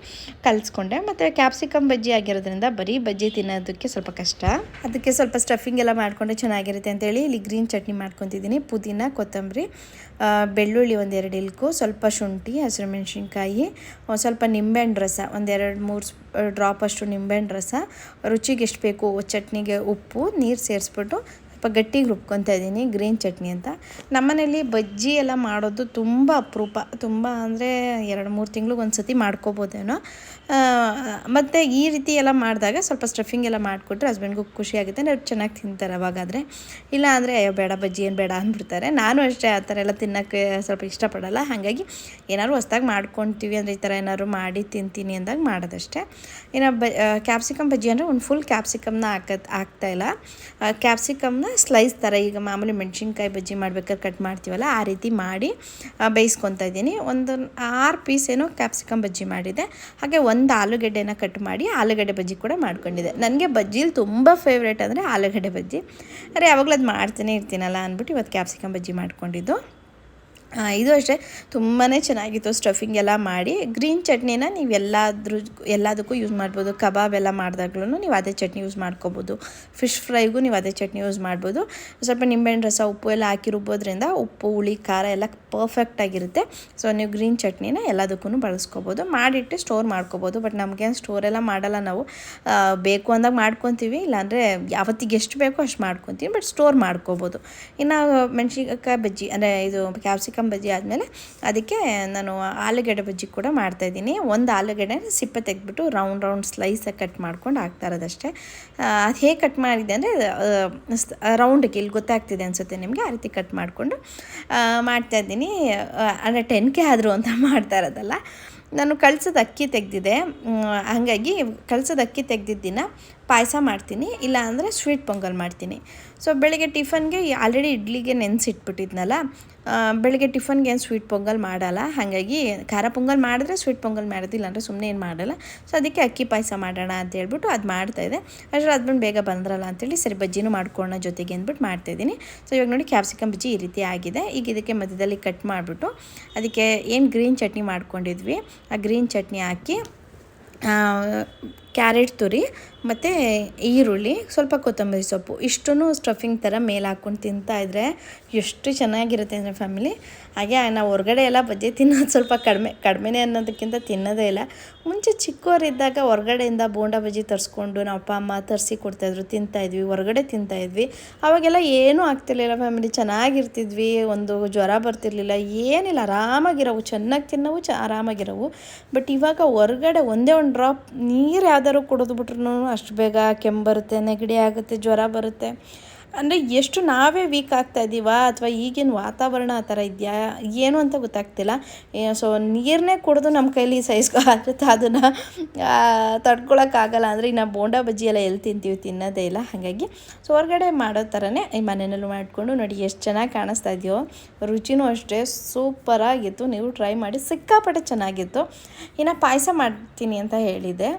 ಕಲಿಸ್ಕೊಂಡೆ. ಮತ್ತು ಕ್ಯಾಪ್ಸಿಕಮ್ ಬಜ್ಜಿ ಆಗಿರೋದ್ರಿಂದ ಬರೀ ಬಜ್ಜಿ ತಿನ್ನೋದಕ್ಕೆ ಸ್ವಲ್ಪ ಕಷ್ಟ. ಅದಕ್ಕೆ ಸ್ವಲ್ಪ ಸ್ಟಫಿಂಗ್ ಎಲ್ಲ ಮಾಡಿಕೊಂಡ್ರೆ ಚೆನ್ನಾಗಿರುತ್ತೆ ಅಂತೇಳಿ ಇಲ್ಲಿ ಗ್ರೀನ್ ಚಟ್ನಿ ಮಾಡ್ಕೊತಿದ್ದೀನಿ. ಪುದೀನ, ಕೊತ್ತಂಬರಿ ಬೆಳ್ಳುಳ್ಳಿ ಒಂದೆರಡು ಇಲ್ಕು, ಸ್ವಲ್ಪ ಶುಂಠಿ, ಹಸಿರು ಮೆಣಸಿನ್ಕಾಯಿ ಸ್ವಲ್ಪ ನಿಂಬೆಹಣ್ಣು ರಸ, ಒಂದೆರಡು ಮೂರು ಡ್ರಾಪ್ ಅಷ್ಟು ನಿಂಬೆಹಣ್ಣು ರಸ, ರುಚಿಗೆ ಎಷ್ಟು ಬೇಕು, ಚಟ್ನಿಗೆ ಉಪ್ಪು, ನೀರು ಸೇರಿಸ್ಬಿಟ್ಟು ಸ್ವಲ್ಪ ಗಟ್ಟಿಗೆ ರುಬ್ಕೊತಾ ಇದ್ದೀನಿ, ಗ್ರೀನ್ ಚಟ್ನಿ ಅಂತ. ನಮ್ಮನೇಲಿ ಬಜ್ಜಿ ಎಲ್ಲ ಮಾಡೋದು ತುಂಬ ಅಪರೂಪ. ತುಂಬ ಅಂದರೆ ಎರಡು ಮೂರು ತಿಂಗ್ಳಿಗೆ ಒಂದು ಸತಿ ಮಾಡ್ಕೋಬೋದೇನೋ. ಮತ್ತು ಈ ರೀತಿ ಎಲ್ಲ ಮಾಡಿದಾಗ ಸ್ವಲ್ಪ ಸ್ಟಫಿಂಗ್ ಎಲ್ಲ ಮಾಡಿಕೊಟ್ರೆ ಹಸ್ಬೆಂಡ್ಗೂ ಖುಷಿ ಆಗುತ್ತೆ. ಅವ್ರು ಚೆನ್ನಾಗಿ ತಿಂತಾರೆ ಅವಾಗಾದರೆ. ಇಲ್ಲ ಅಂದರೆ ಅಯ್ಯೋ ಬೇಡ, ಬಜ್ಜಿ ಏನು ಬೇಡ ಅಂದ್ಬಿಡ್ತಾರೆ. ನಾನು ಅಷ್ಟೇ ಆ ಥರ ಎಲ್ಲ ತಿನ್ನೋಕ್ಕೆ ಸ್ವಲ್ಪ ಇಷ್ಟಪಡಲ್ಲ. ಹಾಗಾಗಿ ಏನಾದ್ರು ಹೊಸ್ದಾಗಿ ಮಾಡ್ಕೊತೀವಿ ಅಂದರೆ ಈ ಥರ ಏನಾದ್ರು ಮಾಡಿ ತಿಂತೀನಿ ಅಂದಾಗ ಮಾಡೋದಷ್ಟೇ. ಇನ್ನು ಬ ಕ್ಯಾಪ್ಸಿಕಮ್ ಬಜ್ಜಿ ಅಂದರೆ ಒಂದು ಫುಲ್ ಕ್ಯಾಪ್ಸಿಕಮ್ನ ಹಾಕತ್ ಹಾಕ್ತಾಯಿಲ್ಲ ಕ್ಯಾಪ್ಸಿಕಮ್ನ ಸ್ಲೈಸ್ ಥರ ಈಗ ಮಾಮೂಲಿ ಮೆಣಸಿನ್ಕಾಯಿ ಬಜ್ಜಿ ಮಾಡ್ಬೇಕಾದ್ರೆ ಕಟ್ ಮಾಡ್ತೀವಲ್ಲ, ಆ ರೀತಿ ಮಾಡಿ ಬೇಯಿಸ್ಕೊತಾ ಇದ್ದೀನಿ. ಒಂದು ಆರು ಪೀಸ್ ಏನೋ ಕ್ಯಾಪ್ಸಿಕಮ್ ಬಜ್ಜಿ ಮಾಡಿದೆ. ಹಾಗೆ ಒಂದು ಆಲೂಗಡ್ಡೆನ ಕಟ್ ಮಾಡಿ ಆಲೂಗಡ್ಡೆ ಬಜ್ಜಿ ಕೂಡ ಮಾಡ್ಕೊಂಡಿದ್ದೆ. ನನಗೆ ಬಜ್ಜಿಲಿ ತುಂಬ ಫೇವ್ರೇಟ್ ಅಂದರೆ ಆಲೂಗಡ್ಡೆ ಬಜ್ಜಿ. ಅರೆ, ಯಾವಾಗಲೂ ಅದು ಮಾಡ್ತಾನೆ ಇರ್ತೀನಲ್ಲ ಅಂದ್ಬಿಟ್ಟು ಇವತ್ತು ಕ್ಯಾಪ್ಸಿಕಮ್ ಬಜ್ಜಿ ಮಾಡ್ಕೊಂಡಿದ್ದು. ಇದು ಅಷ್ಟೇ. ತುಂಬಾ ಚೆನ್ನಾಗಿತ್ತು ಸ್ಟಫಿಂಗ್ ಎಲ್ಲ ಮಾಡಿ. ಗ್ರೀನ್ ಚಟ್ನಿನ ನೀವು ಎಲ್ಲಾದ್ರೂ, ಎಲ್ಲದಕ್ಕೂ ಯೂಸ್ ಮಾಡ್ಬೋದು. ಕಬಾಬ್ ಎಲ್ಲ ಮಾಡಿದಾಗ್ಲೂ ನೀವು ಅದೇ ಚಟ್ನಿ ಯೂಸ್ ಮಾಡ್ಕೋಬೋದು. ಫಿಶ್ ಫ್ರೈಗೂ ನೀವು ಅದೇ ಚಟ್ನಿ ಯೂಸ್ ಮಾಡ್ಬೋದು. ಸ್ವಲ್ಪ ನಿಂಬೆಹಣ್ಣು ರಸ, ಉಪ್ಪು ಎಲ್ಲ ಹಾಕಿ ರುಬ್ಬೋದ್ರಿಂದ ಉಪ್ಪು, ಹುಳಿ, ಖಾರ ಎಲ್ಲ ಪರ್ಫೆಕ್ಟಾಗಿರುತ್ತೆ ಸೊ ನೀವು ಗ್ರೀನ್ ಚಟ್ನಿನ ಎಲ್ಲದಕ್ಕೂ ಬಳಸ್ಕೋಬೋದು. ಮಾಡಿಟ್ಟು ಸ್ಟೋರ್ ಮಾಡ್ಕೋಬೋದು. ಬಟ್ ನಮಗೇನು ಸ್ಟೋರ್ ಎಲ್ಲ ಮಾಡಲ್ಲ ನಾವು. ಬೇಕು ಅಂದಾಗ ಮಾಡ್ಕೊತೀವಿ. ಇಲ್ಲಾಂದರೆ ಯಾವತ್ತಿಗೆ ಎಷ್ಟು ಬೇಕೋ ಅಷ್ಟು ಮಾಡ್ಕೊತೀವಿ. ಬಟ್ ಸ್ಟೋರ್ ಮಾಡ್ಕೋಬೋದು. ಇನ್ನು ಮೆಣಸಿನ್ಕಾಯಿ, ಬಜ್ಜಿ, ಅಂದರೆ ಇದು ಕ್ಯಾಪ್ಸಿಕಮ್ ಬಜ್ಜಿ ಆದಮೇಲೆ ಅದಕ್ಕೆ ನಾನು ಆಲೂಗಡ್ಡೆ ಬಜ್ಜಿ ಕೂಡ ಮಾಡ್ತಾಯಿದ್ದೀನಿ ಒಂದು ಆಲೂಗಡ್ಡೆ ಸಿಪ್ಪೆ ತೆಗೆದ್ಬಿಟ್ಟು ರೌಂಡ್ ರೌಂಡ್ ಸ್ಲೈಸಾಗಿ ಕಟ್ ಮಾಡ್ಕೊಂಡು ಹಾಕ್ತಾ ಇರೋದಷ್ಟೇ. ಅದು ಹೇಗೆ ಕಟ್ ಮಾಡಿದೆ ಅಂದರೆ ರೌಂಡಿಗೆ ಇಲ್ಲಿ ಗೊತ್ತಾಗ್ತಿದೆ ಅನಿಸುತ್ತೆ ನಿಮಗೆ, ಆ ರೀತಿ ಕಟ್ ಮಾಡಿಕೊಂಡು ಮಾಡ್ತಾಯಿದ್ದೀನಿ ಅಂದರೆ ಟೆನ್ ಕೆ ಆದರೂ ಅಂತ ಮಾಡ್ತಾ ಇರೋದಲ್ಲ. ನಾನು ಕಳ್ಸೋದು ಅಕ್ಕಿ ತೆಗೆದಿದೆ ಹಾಗಾಗಿ ಕಳ್ಸೋದು ಅಕ್ಕಿ ತೆಗ್ದಿದ್ದ ದಿನ ಪಾಯಸ ಮಾಡ್ತೀನಿ, ಇಲ್ಲ ಅಂದರೆ ಸ್ವೀಟ್ ಪೊಂಗಲ್ ಮಾಡ್ತೀನಿ. ಸೊ ಬೆಳಗ್ಗೆ ಟಿಫನ್ಗೆ ಆಲ್ರೆಡಿ ಇಡ್ಲಿಗೆ ನೆನೆಸಿಟ್ಬಿಟ್ಟಿದ್ನಲ್ಲ ಬೆಳಗ್ಗೆ ಟಿಫನ್ಗೆ ಏನು ಸ್ವೀಟ್ ಪೊಂಗಲ್ ಮಾಡಲ್ಲ, ಹಾಗಾಗಿ ಖಾರ ಪೊಂಗಲ್ ಮಾಡಿದ್ರೆ ಸ್ವೀಟ್ ಪೊಂಗಲ್ ಮಾಡೋದಿಲ್ಲ ಅಂದರೆ ಸುಮ್ಮನೆ ಏನು ಮಾಡಲ್ಲ. ಸೊ ಅದಕ್ಕೆ ಅಕ್ಕಿ ಪಾಯಸ ಮಾಡೋಣ ಅಂತ ಹೇಳ್ಬಿಟ್ಟು ಅದು ಮಾಡ್ತಾಯಿದ್ದೆ ಅಷ್ಟರ ಅದ್ಬಂದು ಬೇಗ ಬಂದ್ರಲ್ಲ ಅಂತೇಳಿ ಸರಿ ಬಜ್ಜಿನೂ ಮಾಡ್ಕೊಳ್ಳೋಣ ಜೊತೆಗೆ ಅಂದ್ಬಿಟ್ಟು ಮಾಡ್ತಾಯಿದ್ದೀನಿ ಸೊ ಇವಾಗ ನೋಡಿ ಕ್ಯಾಪ್ಸಿಕಮ್ ಬಜ್ಜಿ ಈ ರೀತಿ ಆಗಿದೆ. ಈಗ ಇದಕ್ಕೆ ಮಧ್ಯದಲ್ಲಿ ಕಟ್ ಮಾಡಿಬಿಟ್ಟು ಅದಕ್ಕೆ ಏನು ಗ್ರೀನ್ ಚಟ್ನಿ ಮಾಡ್ಕೊಂಡಿದ್ವಿ, ಆ ಗ್ರೀನ್ ಚಟ್ನಿ ಹಾಕಿ ಕ್ಯಾರೆಟ್ ತುರಿ, ಮತ್ತು ಈರುಳ್ಳಿ, ಸ್ವಲ್ಪ ಕೊತ್ತಂಬರಿ ಸೊಪ್ಪು. ಇಷ್ಟೂ ಸ್ಟಫಿಂಗ್ ಥರ ಮೇಲೆ ಹಾಕ್ಕೊಂಡು ತಿಂತಾಯಿದ್ರೆ ಎಷ್ಟು ಚೆನ್ನಾಗಿರುತ್ತೆ ಅಂದರೆ ಫ್ಯಾಮಿಲಿ. ಹಾಗೆ ನಾವು ಹೊರಗಡೆ ಎಲ್ಲ ಬಜ್ಜಿ ತಿನ್ನೋದು ಸ್ವಲ್ಪ ಕಡಿಮೆ, ಕಡಿಮೆನೇ ಅನ್ನೋದಕ್ಕಿಂತ ತಿನ್ನೋದೇ ಇಲ್ಲ. ಮುಂಚೆ ಚಿಕ್ಕವರಿದ್ದಾಗ ಹೊರಗಡೆಯಿಂದ ಬೋಂಡ ಬಜ್ಜಿ ತರಿಸ್ಕೊಂಡು ನಮ್ಮ ಅಪ್ಪ, ಅಮ್ಮ ತರಿಸಿ ಕೊಡ್ತಾಯಿದ್ರು ತಿಂತಾಯಿದ್ವಿ ಹೊರಗಡೆ ತಿಂತಾಯಿದ್ವಿ ಅವಾಗೆಲ್ಲ ಏನೂ ಆಗ್ತಿರ್ಲಿಲ್ಲ ಫ್ಯಾಮಿಲಿ, ಚೆನ್ನಾಗಿರ್ತಿದ್ವಿ, ಒಂದು ಜ್ವರ ಬರ್ತಿರ್ಲಿಲ್ಲ, ಏನಿಲ್ಲ, ಆರಾಮಾಗಿರೋವು, ಚೆನ್ನಾಗಿ ತಿನ್ನೋವು, ಚ ಆರಾಮಾಗಿರೋವು. ಬಟ್ ಇವಾಗ ಹೊರಗಡೆ ಒಂದೇ ಒಂದು ಡ್ರಾಪ್ ನೀರು ಯಾವ್ದಾದ್ರು ಕುಡಿದು ಬಿಟ್ರು ಅಷ್ಟು ಬೇಗ ಕೆಮ್ಮು ಬರುತ್ತೆ, ನೆಗಡಿ ಆಗುತ್ತೆ, ಜ್ವರ ಬರುತ್ತೆ. ಅಂದರೆ ಎಷ್ಟು ನಾವೇ ವೀಕ್ ಆಗ್ತಾ ಇದ್ದೀವಾ ಅಥವಾ ಈಗಿನ ವಾತಾವರಣ ಆ ಥರ ಇದೆಯಾ, ಏನು ಅಂತ ಗೊತ್ತಾಗ್ತಿಲ್ಲ. ಸೊ ನೀರನ್ನೇ ಕುಡಿದು ನಮ್ಮ ಕೈಲಿ ಸಹಿಸ್ಕೊ ಆಗುತ್ತೆ ಅದನ್ನು ತಡ್ಕೊಳಕ್ಕಾಗಲ್ಲ ಅಂದರೆ ಇನ್ನು ಬೋಂಡಾ ಬಜ್ಜಿ ಎಲ್ಲ ಎಲ್ಲಿ ತಿಂತೀವಿ, ತಿನ್ನೋದೇ ಇಲ್ಲ. ಹಾಗಾಗಿ ಸೊ ಹೊರಗಡೆ ಮಾಡೋ ಥರನೇ ಈ ಮನೆಯಲ್ಲೂ ಮಾಡಿಕೊಂಡು ನೋಡಿ ಎಷ್ಟು ಚೆನ್ನಾಗಿ ಕಾಣಿಸ್ತಾ ಇದೆಯೋ. ರುಚಿನೂ ಅಷ್ಟೇ ಸೂಪರಾಗಿತ್ತು ನೀವು ಟ್ರೈ ಮಾಡಿ ಸಿಕ್ಕಾಪಟ್ಟೆ ಚೆನ್ನಾಗಿತ್ತು. ಇನ್ನು ಪಾಯಸ ಮಾಡ್ತೀನಿ ಅಂತ ಹೇಳಿದೆ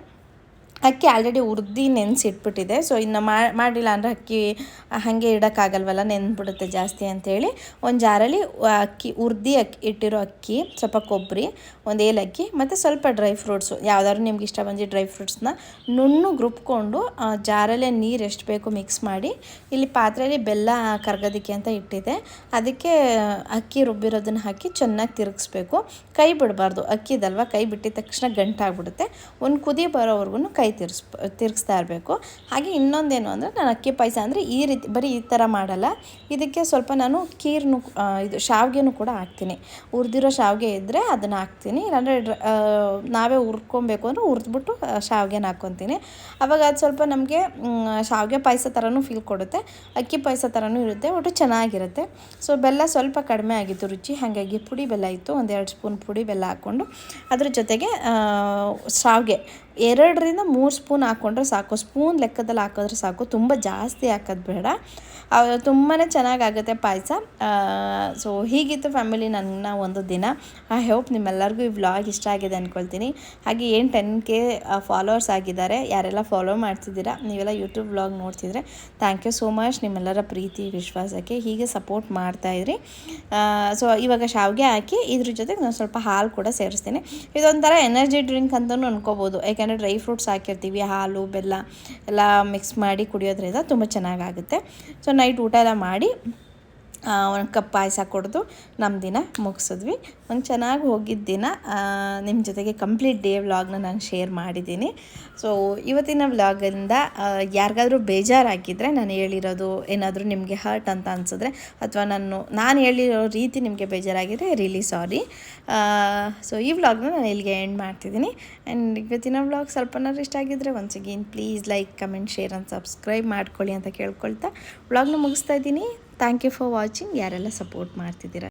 ಅಕ್ಕಿ ಆಲ್ರೆಡಿ ಉರ್ದು ನೆನೆಸಿಟ್ಬಿಟ್ಟಿದೆ. ಸೊ ಇನ್ನು ಮಾಡಿಲ್ಲ ಅಂದರೆ ಅಕ್ಕಿ ಹಾಗೆ ಇಡೋಕ್ಕಾಗಲ್ವಲ್ಲ, ನೆನ್ಬಿಡುತ್ತೆ ಜಾಸ್ತಿ ಅಂಥೇಳಿ ಒಂದು ಜಾರಲ್ಲಿ ಅಕ್ಕಿ ಉರ್ದು ಅಕ್ಕಿ ಇಟ್ಟಿರೋ ಅಕ್ಕಿ, ಸ್ವಲ್ಪ ಕೊಬ್ಬರಿ, ಒಂದು ಏಲಕ್ಕಿ ಮತ್ತು ಸ್ವಲ್ಪ ಡ್ರೈ ಫ್ರೂಟ್ಸು ಯಾವ್ದಾದ್ರು ನಿಮ್ಗೆ ಇಷ್ಟ ಬಂದು ಡ್ರೈ ಫ್ರೂಟ್ಸ್ನ ನುಣ್ಣು ಗ್ರೂಪ್ಕೊಂಡು ಜಾರಲ್ಲೇ ನೀರು ಎಷ್ಟು ಬೇಕು ಮಿಕ್ಸ್ ಮಾಡಿ, ಇಲ್ಲಿ ಪಾತ್ರೆಯಲ್ಲಿ ಬೆಲ್ಲ ಕರ್ಗೋದಕ್ಕೆ ಅಂತ ಇಟ್ಟಿದೆ ಅದಕ್ಕೆ ಅಕ್ಕಿ ರುಬ್ಬಿರೋದನ್ನು ಹಾಕಿ ಚೆನ್ನಾಗಿ ತಿರುಗಿಸ್ಬೇಕು. ಕೈ ಬಿಡಬಾರ್ದು. ಅಕ್ಕಿದಲ್ವ? ಕೈ ಬಿಟ್ಟಿದ ತಕ್ಷಣ ಗಂಟಾಗ್ಬಿಡುತ್ತೆ. ಒಂದು ಕುದಿ ಬರೋವರೆಗೂ ಕೈ ತಿರ್ಸ್ ತಿರುಗಿಸ್ತಾ ಇರಬೇಕು ಹಾಗೆ ಇನ್ನೊಂದೇನು ಅಂದರೆ ನಾನು ಅಕ್ಕಿ ಪಾಯಸ ಅಂದರೆ ಈ ರೀತಿ ಬರೀ ಈ ಥರ ಮಾಡಲ್ಲ. ಇದಕ್ಕೆ ಸ್ವಲ್ಪ ನಾನು ಕೀರ್ನು ಇದು ಶಾವಿಗೆನೂ ಕೂಡ ಹಾಕ್ತೀನಿ. ಹುರಿದಿರೋ ಶಾವಿಗೆ ಇದ್ದರೆ ಅದನ್ನು ಹಾಕ್ತೀನಿ. ಇಲ್ಲಾಂದರೆ ನಾವೇ ಹುರ್ಕೊಬೇಕು ಅಂದರೆ ಹುರಿದ್ಬಿಟ್ಟು ಶಾವಿಗೆನ ಹಾಕ್ಕೊತೀನಿ. ಅವಾಗ ಅದು ಸ್ವಲ್ಪ ನಮಗೆ ಶಾವಿಗೆ ಪಾಯಸ ಥರನೂ ಫೀಲ್ ಕೊಡುತ್ತೆ. ಅಕ್ಕಿ ಪಾಯಸ ಥರನೂ ಇರುತ್ತೆ, ಒಟ್ಟು ಚೆನ್ನಾಗಿರುತ್ತೆ. ಸೊ, ಬೆಲ್ಲ ಸ್ವಲ್ಪ ಕಡಿಮೆ ಆಗಿತ್ತು ರುಚಿ. ಹಾಗಾಗಿ ಪುಡಿ ಬೆಲ್ಲ ಇತ್ತು. ಒಂದೆರಡು ಸ್ಪೂನ್ ಪುಡಿ ಬೆಲ್ಲ ಹಾಕ್ಕೊಂಡು ಅದ್ರ ಜೊತೆಗೆ ಶಾವಿಗೆ. ಎರಡರಿಂದ ಮೂರು ಸ್ಪೂನ್ ಹಾಕ್ಕೊಂಡ್ರೆ ಸಾಕು. ಸ್ಪೂನ್ ಲೆಕ್ಕದಲ್ಲಿ ಹಾಕಿದ್ರೆ ಸಾಕು. ತುಂಬ ಜಾಸ್ತಿ ಹಾಕೋದು ಬೇಡ. ತುಂಬಾ ಚೆನ್ನಾಗಾಗುತ್ತೆ ಪಾಯಸ. ಸೊ ಹೀಗಿತ್ತು ಫ್ಯಾಮಿಲಿ ನನ್ನ ಒಂದು ದಿನ. ಐ ಹೋಪ್ ನಿಮ್ಮೆಲ್ಲರಿಗೂ ಈ ವ್ಲಾಗ್ ಇಷ್ಟ ಆಗಿದೆ ಅಂದ್ಕೊಳ್ತೀನಿ ಹಾಗೆ ಏನು ಟೆನ್ ಕೆ ಫಾಲೋವರ್ಸ್ ಆಗಿದ್ದಾರೆ, ಯಾರೆಲ್ಲ ಫಾಲೋ ಮಾಡ್ತಿದ್ದೀರಾ, ನೀವೆಲ್ಲ ಯೂಟ್ಯೂಬ್ ವ್ಲಾಗ್ ನೋಡ್ತಿದ್ರೆ ಥ್ಯಾಂಕ್ ಯು ಸೋ ಮಚ್ ನಿಮ್ಮೆಲ್ಲರ ಪ್ರೀತಿ, ವಿಶ್ವಾಸಕ್ಕೆ ಹೀಗೆ ಸಪೋರ್ಟ್ ಮಾಡ್ತಾಯಿದ್ರಿ ಸೊ ಇವಾಗ ಶಾವಿಗೆ ಹಾಕಿ ಇದ್ರ ಜೊತೆಗೆ ನಾನು ಸ್ವಲ್ಪ ಹಾಲು ಕೂಡ ಸೇರಿಸ್ತೀನಿ. ಇದೊಂಥರ ಎನರ್ಜಿ ಡ್ರಿಂಕ್ ಅಂತಲೂ ಅನ್ಕೋಬೋದು. ಯಾಕೆಂದರೆ ಡ್ರೈ ಫ್ರೂಟ್ಸ್ ಹಾಕಿರ್ತೀವಿ, ಹಾಲು, ಬೆಲ್ಲ ಎಲ್ಲ ಮಿಕ್ಸ್ ಮಾಡಿ ಕುಡಿಯೋದ್ರಿಂದ ತುಂಬ ಚೆನ್ನಾಗಾಗುತ್ತೆ. ಸೊ ನೈಟ್ ಊಟ ಎಲ್ಲ ಮಾಡಿ ಒಂದು ಕಪ್ ಪಾಯಸ ಕೊಡ್ದು ನಮ್ಮ ದಿನ ಮುಗಿಸಿದ್ವಿ. ಒಂದು ಚೆನ್ನಾಗಿ ಹೋಗಿದ್ದ ದಿನ ನಿಮ್ಮ ಜೊತೆಗೆ ಕಂಪ್ಲೀಟ್ ಡೇ ವ್ಲಾಗ್ನ ನಾನು ಶೇರ್ ಮಾಡಿದ್ದೀನಿ ಸೊ ಇವತ್ತಿನ ವ್ಲಾಗಿಂದ ಯಾರಿಗಾದ್ರೂ ಬೇಜಾರಾಗಿದ್ದರೆ ನಾನು ಹೇಳಿರೋದು ಏನಾದರೂ ನಿಮಗೆ ಹರ್ಟ್ ಅಂತ ಅನಿಸಿದ್ರೆ ಅಥವಾ ನಾನು ನಾನು ಹೇಳಿರೋ ರೀತಿ ನಿಮಗೆ ಬೇಜಾರಾಗಿದ್ದರೆ ರಿಲಿ ಸಾರಿ ಸೊ ಈ ವ್ಲಾಗ್ನ ನಾನು ಇಲ್ಲಿಗೆ ಎಂಡ್ ಮಾಡ್ತಿದ್ದೀನಿ ಆ್ಯಂಡ್ ಇವತ್ತಿನ ವ್ಲಾಗ್ ಸ್ವಲ್ಪನಾದ್ರು ಇಷ್ಟ ಆಗಿದ್ದರೆ once again please like comment share and subscribe ಮಾಡ್ಕೊಳ್ಳಿ ಅಂತ ಕೇಳ್ಕೊಳ್ತಾ ವ್ಲಾಗ್ನ ಮುಗಿಸ್ತಾ ಇದ್ದೀನಿ. ಥ್ಯಾಂಕ್ ಯು ಫಾರ್ ವಾಚಿಂಗ್ ಯಾರೆಲ್ಲ ಸಪೋರ್ಟ್ ಮಾಡ್ತಿದ್ದೀರಾ?